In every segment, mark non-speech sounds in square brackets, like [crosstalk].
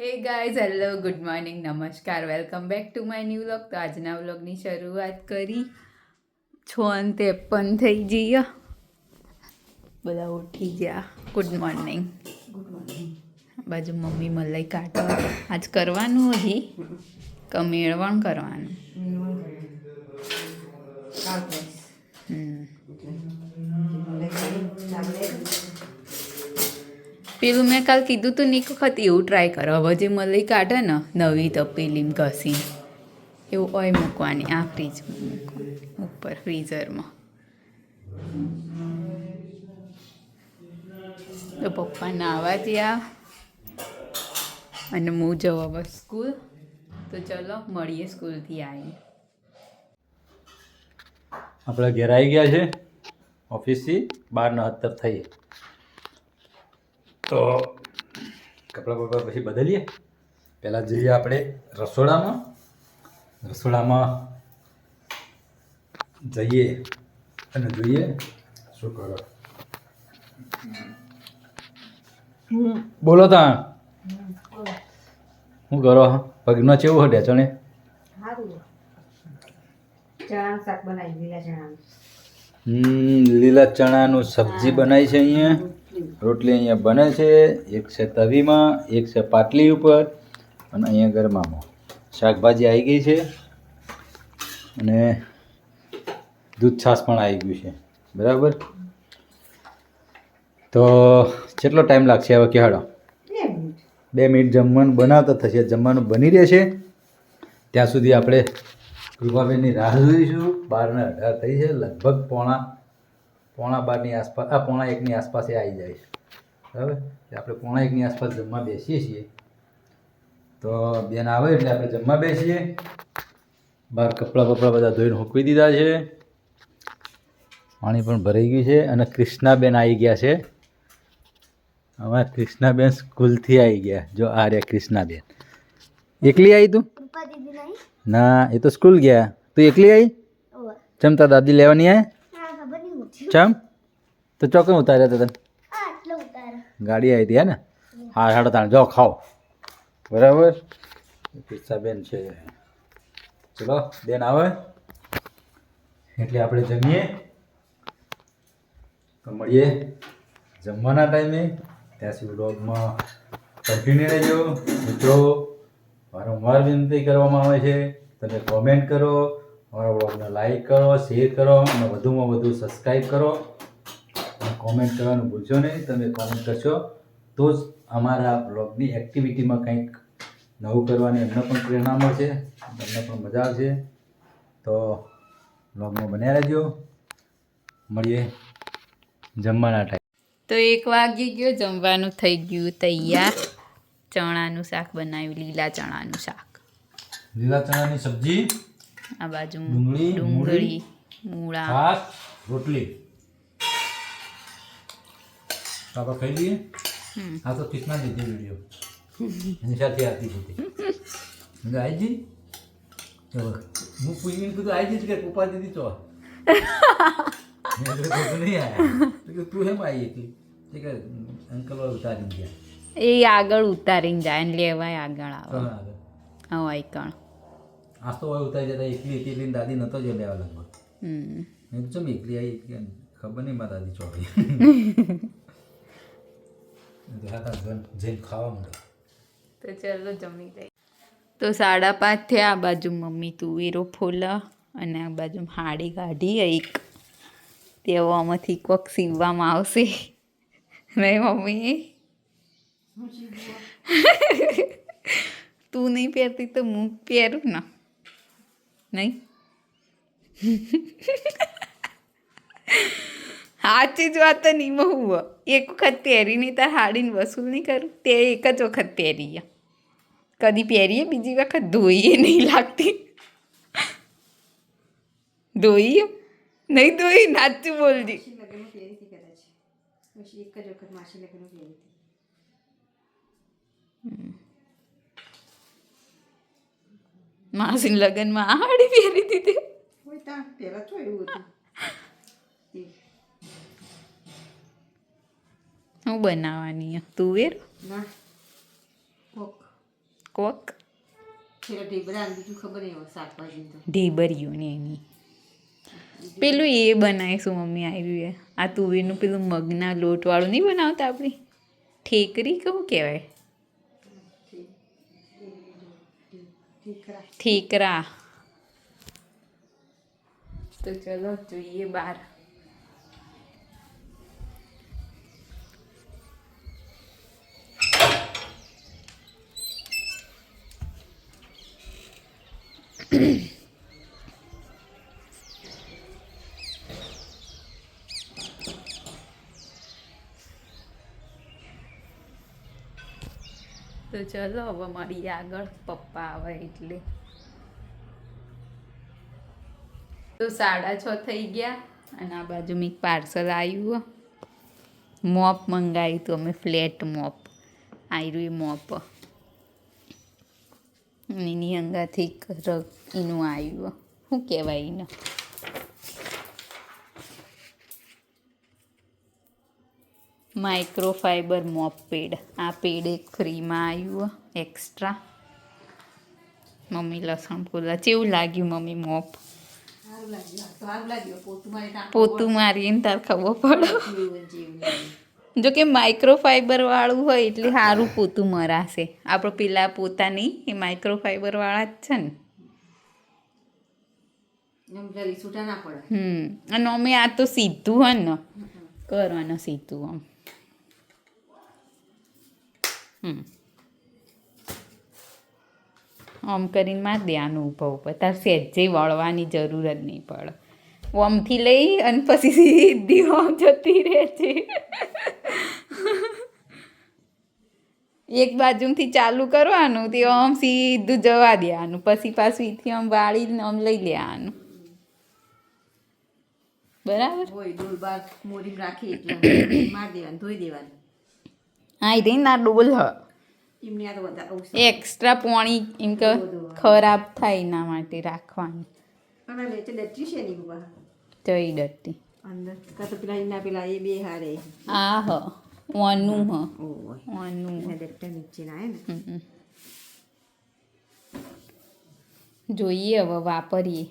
Hey guys hello good morning નમસ્કાર welcome back to my new vlog તો આજના વ્લોગની શરૂઆત કરી. છો અને પણ થઈ જઈએ. બધા ઉઠી ગયા. ગુડ મોર્નિંગ બાજુ મમ્મી મલાઈ કાઢો આજ કરવાનું હજી. કમેળવણ કરવાનું હમ પેલું મેં કાલ કીધું તું નીક વખત એવું ટ્રાય કરો. હવે જે મલાઈ કાઢે ને, નવી તપેલીમાં ઘસી. એવું ઓય મૂકવાની, આ ફ્રીજમાં મૂકવાની, ઉપર ફ્રીઝરમાં તો પપ્પા નાવા ત્યાં અને હું જવા બસ સ્કૂલ. તો ચલો, મળીએ સ્કૂલથી આવીને. આપણે ઘેર આવી ગયા છે, ઓફિસથી બાર નહત્તર થઈએ. તો કપડાં બપડા પછી બદલીએ. પહેલાં જઈએ આપણે રસોડામાં. રસોડામાં જઈએ અને જોઈએ શું કરો. બોલો તા. શું કરો? પગનો ચેવું હડે ચણે લીલા ચણાનું. સબ્જી બનાવી છે અહીંયા. રોટલી અહીંયા બને છે એક છે તવીમાં એક છે પાટલી ઉપર અને અહીંયા ગરમામાં. શાકભાજી આવી ગઈ છે અને દૂધ છાશ પણ આવી ગયું છે. બરાબર? તો કેટલો ટાઈમ લાગશે હવે કહેવાડો બે મિનિટ જમવાનું બનાવતા થશે. જમવાનું બની રહેશે. ત્યાં સુધી આપણે કૃપાબેનની રાહ જોઈશું. બારના અઢાર થઈ છે લગભગ પોણા પોણા બારની આસપાસ આ પોણા એકની આસપાસ એ આવી જાય છે. બરાબર? એટલે આપણે પોણા એકની આસપાસ જમવા બેસીએ છીએ. તો બેન આવે એટલે આપણે જમવા બેસીએ. બહાર કપડાં બપડા બધા ધોઈને મૂકવી દીધા છે. પાણી પણ ભરાઈ ગયું છે અને કૃષ્ણાબેન આવી ગયા છે. અમારા કૃષ્ણાબેન સ્કૂલથી આવી ગયા. જો આ રહ્યા કૃષ્ણાબેન. એકલી આવી તું? ના એ તો સ્કૂલ ગયા. તું એકલી આવી ચમતા દાદી લેવાની આય? ચમ? તો ચોકન ઉતાર્યા હતા તને? ગાડી આવી હતી, હે ને? હા, સાડા ત્રણ. જો, ખાઓ. બરાબર? કૃષ્ણાબેન છે. ચલો, બેન આવે. એટલે આપણે જમીએ. તો મળીએ જમવાના ટાઈમે. ત્યાં સુધી બ્લોગમાં કન્ટિન્યુ રહેજો. મિત્રો, વારંવાર વિનંતી કરવામાં આવે છે. તમે કોમેન્ટ કરો. અમારા બ્લોગને લાઈક કરો શેર કરો અને વધુમાં વધુ સબસ્ક્રાઈબ કરો. અને કોમેન્ટ કરવાનું ભૂલશો નહીં તમે કોમેન્ટ કરશો તો જ અમારા બ્લોગની એક્ટિવિટીમાં કંઈક નવું કરવાની એમને પણ પ્રેરણા મળશે તમને પણ મજા આવશે. તો બ્લોગમાં બન્યા રહેજો. મળીએ જમવાના ટાઈમ તો એક વાગી ગયો જમવાનું થઈ ગયું તૈયાર. ચણાનું શાક બનાવ્યું લીલા ચણાનું શાક. લીલા ચણાની સબ્જી આ બાજુ ડુંગળી, ડુંગળી મૂળા રોટલી. આપણે ખાઈ લઈએ? આ તો કિસના લીધી વીડિયો એની સાથે આવતી હતી ચલો હું પૂછીને કીધું આવી જઈશ કે પપ્પા દીદી તો? મેં કીધું "ખોટું નહીં આયા. તું આવી હતી? કે અંકલ ઉતારી ગયા. એ આગળ ઉતારીને જાય ને લેવાય આગળ આવે. ચાલો આગળ. હા આઈકણ આજ તો હવે ઉતારી જતા એકલી હતી એટલે દાદી નતો જ લેવા લગભગ. મેં ચમ એકલી આવી ખબર નહીં મારા દાદી ચોરી. [laughs] જઈને ખાવા માંડો. તો ચલો જમી જઈએ તો સાડા પાંચ થયા આ બાજુ મમ્મી તુવેરો ફોલા અને આ બાજુ હાડી કાઢી એક. તેઓ આમાંથી કોક સીવવામાં આવશે. નહીં મમ્મી? [laughs] તું નહીં પહેરતી તો હું પહેરું ને. નહીં? સાચી જ વાત તો નહીં બહુ. એક વખત પહેરીને તાર હાડીને વસૂલ નહીં કરું. તે એક જ વખત પહેરીએ. કદી પહેરીએ બીજી વખત ધોઈએ નહીં લાગતી. ધોઈએ? નહીં ધોઈ નાચું બોલજી. એક જ વખત માસી લગ્ન પહેરી હતી માસીન લગ્નમાં આ હાડી પહેરી દીધી. ત્યાં તો એવું હતું. હું બનાવવાની તુવેર કોક. ઢીબરિયું ને એની. પેલું એ બનાવીશું મમ્મી આવ્યું એ આ તુવેરનું પેલું મગના લોટવાળું નહીં બનાવતા આપણી? ઠેકરી કેવું કહેવાય? ઠીકરા તો ચલો જોઈએ બાર. તો ચલો, હવે મળીએ આગળ પપ્પા આવે એટલે. તો સાડા છ થઈ ગયા અને આ બાજુ મેં પાર્સલ આવ્યું મોપ મંગાવ્યું હતું અમે ફ્લેટ મોપ આવ્યું એ મોપ એની અંગાથી એનું આવ્યું શું કહેવાય એને? માઇક્રોફાઈબર મોપ પેડ આ પેડ એક ફ્રીમાં આવ્યું એક્સ્ટ્રા. મમ્મી લસણ પોલા કેવું લાગ્યું મમ્મી મોપ? પોતું મારીને તાર ખબર પડે. જો કે માઇક્રોફાઈબર વાળું હોય એટલે સારું પોતું મરાશે. આપણે પેલા પોતા નહીં એ માઇક્રોફાઈબર વાળા જ છે ને. હમ. અને અમે આ તો સીધું હોય ને. કરવાનું સીધું આમ. આમ કરીને માર દેવાનું ઊભા ઉપર તાર સહેજે વળવાની જરૂર જ નહીં પડે. ઓમથી લઈ અને પછી સીધી ઓમ જતી રહે છે. એક બાજુથી ચાલુ કરવાનું, તે આમ સીધું જવા દેવાનું. પછી પાછું એથી આમ વાળીને આમ લઈ લેવાનું. બરાબર? હોય રાખી એટલે માર દેવાનું, ધોઈ દેવાનું. એ ના ડોલ હ. એક્સ્ટ્રા પોણી એમ કે ખરાબ થાય એના માટે રાખવાની. જઈ ડટ્ટી અંદર. કાં તો પેલા એ બે હારે. આ હ. ઓનું હ. ઓનું. જોઈએ હવે વાપરીએ.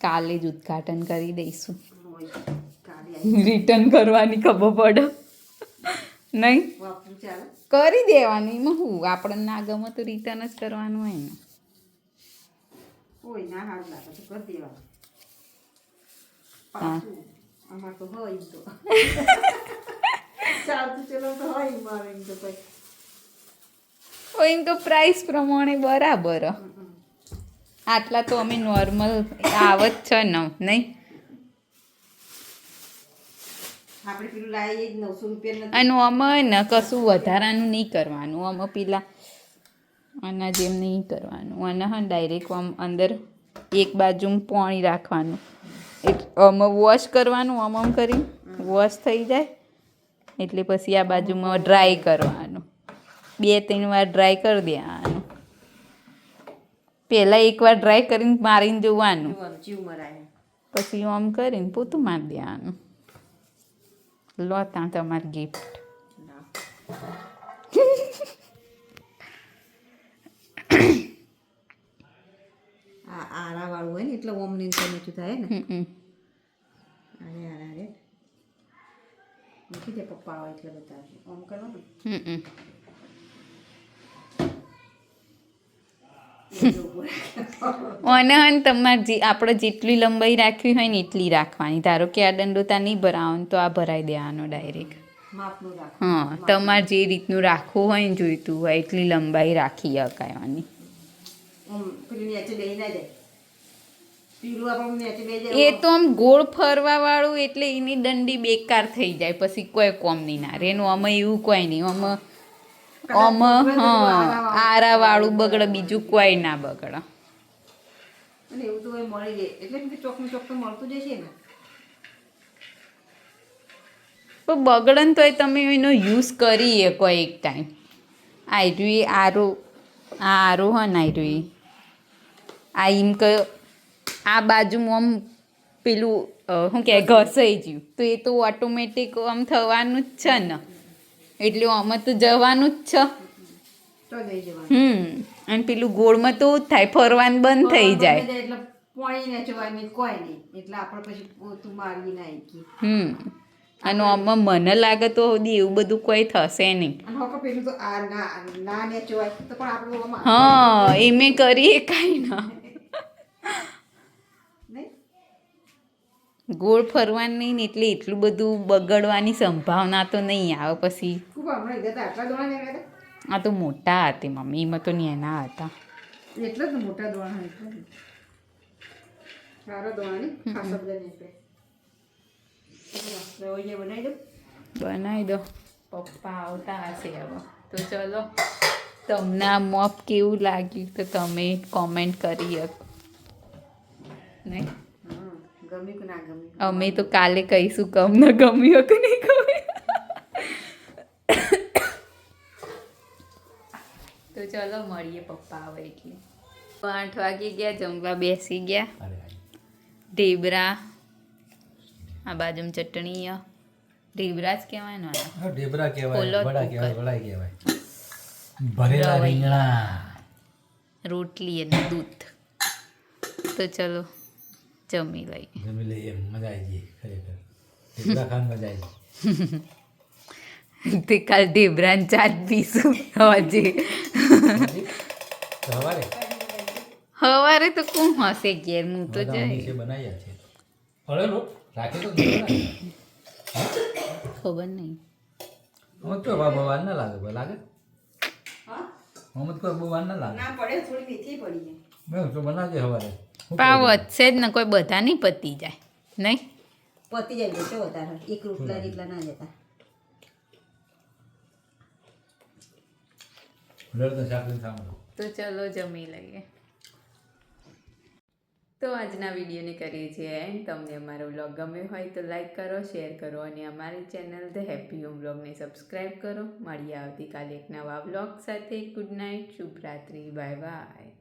કાલે જ ઉદ્ઘાટન કરી દઈશું. રિટર્ન કરવાની ખબર પડે. નહીં? કરી દેવાની. એમાં હું? આપણને ના ગમે તો રિટર્ન જ કરવાનું હોય ને. ઓય ના હારું લાગે તો કરી દેવાનું. પાછું. અમાર તો હોય તો. ચાલતું ચલો તો હોય મારે એમ તો પછી એમ તો પ્રાઇસ પ્રમાણે બરાબર. આટલા તો અમે નોર્મલ આવત છે ને નહીં? આપણે પેલું લાવીએ જ નવસો રૂપિયા અને આમાં ને કશું વધારાનું નહીં કરવાનું. આમાં પેલા આના જેમ નહીં કરવાનું. અને હા ડાયરેક્ટ આમ અંદર એક બાજુ પાણી રાખવાનું. એટલે આમાં વોશ કરવાનું આમ આમ કરી વોશ થઈ જાય. એટલે પછી આ બાજુમાં ડ્રાય કરવાનું. બે ત્રણ વાર ડ્રાય કરી દેવાનું. પહેલાં એકવાર ડ્રાય કરીને મારીને જોવાનું. પછી આમ કરીને પોતું મારી દેવાનું. લો ત્યાં તમારી ગિફ્ટ ના આ હોય ને એટલે ઓમ ને મીઠું થાય ને. અરે અરે મૂકી દે પપ્પા આવે એટલે બતાવશે ઓમ કરવાનું હમ. [laughs] અને હન તમારે જે આપણે જેટલી લંબાઈ રાખવી હોય ને એટલી રાખવાની. ધારો કે આ દંડોતા નહીં ભરાવો તો આ ભરાઈ દેવાનો ડાયરેક્ટ. હા તમારે જે રીતનું રાખવું હોય ને જોઈતું હોય એટલી લંબાઈ રાખી શકાયવાની એ તો આમ ગોળ ફરવા વાળું એટલે એની દંડી બેકાર થઈ જાય. પછી કોઈ કોમ નહીં ના રે. એનું આમાં એવું કોઈ નહીં. આમાં આમાં હા આરા વાળું બગડે બીજું કોઈ ના બગડે. અને એવું તો મળી જાય. એટલે કે ચોખ્ખું તો મળતું જશે ને. પણ બગડે ને તોય તમે એનો યુઝ કરીએ કોઈ એક ટાઈમ આયરું એ આરો આ આરો હોય ને આયરું. એ આ એમ કયો આ બાજુમાં આમ પેલું શું કહેવાય ઘસાઈ ગયું. તો એ તો ઓટોમેટિક આમ થવાનું જ છે ને. એટલે આમાં તો જવાનું જ છે. હમ. અને પેલું ગોળમાં તો થાય ફરવાનું બંધ થઈ જાય. હમ. અને આમાં મને લાગે તો એવું બધું કોઈ થશે નહીં. હા એ મેં કરીએ કાંઈ ના. ગોળ ફરવાનું નહીં ને એટલે એટલું બધું બગડવાની સંભાવના તો નહીં આવે પછી. આ તો મોટા હતી મમ્મી એમાં તો નાના હતા. એટલે જ મોટા દોણા બનાવી દો. પપ્પા આવતા હશે હવે. તો ચલો તમને આ મોપ કેવું લાગ્યું તો તમે કોમેન્ટ કરી શકો નહીં? ગમ્યું કે ના ગમ્યું? અમે તો કાલે કહીશું કમ ન ગમ્યું કે નહીં ગમ્યું. તો ચલો મળીએ પપ્પા આવે એટલે. આઠ વાગી ગયા જમવા બેસી ગયા. ઢેબરા આ બાજુ ચટણી. ઢેબરા જ કહેવાય ને ઢેબરા કહેવાય વડા કહેવાય વડા કહેવાય. ભરેલા રીંગણા. રોટલી અને દૂધ. તો ચલો. જમી લઈ જમી લઈએ મજા આવી ગઈ ખરેખર. ઢીબરા ખાન મજા આવી ગઈ [laughs] તે કાલ ઢીબરાન ચા પીશું હજે સવારે હવારે? સવારે તો કોણ હશે ઘેર? હું તો જઈ. બનાવ્યા છે. હળેલો? રાખે તો ખબર નહીં. આમાં તો બહુ વાર ના લાગે ભાઈ લાગે? હા? આમાં તો બહુ વાર ના લાગે? ના પડે થોડી મીઠી પડી જાય. મેં તો બનાવજે હવારે. કરું? વધશે જ ને કોઈ બધા નહીં પતી જાય નહીં? પતી જાય જશે વધારે એક રોટલા જેટલા ના જતા. તો ચલો જમી લઈએ. તો આજના વિડીયોને કરીએ છીએ એન્ડ. તમને અમારો વ્લોગ ગમ્યો હોય તો લાઈક કરો શેર કરો અને અમારી ચેનલ ધ હેપી હોમ વ્લોગને સબસ્ક્રાઈબ કરો. મળીએ આવતીકાલે એક નવા વ્લોગ સાથે. ગુડ નાઇટ શુભરાત્રી બાય બાય.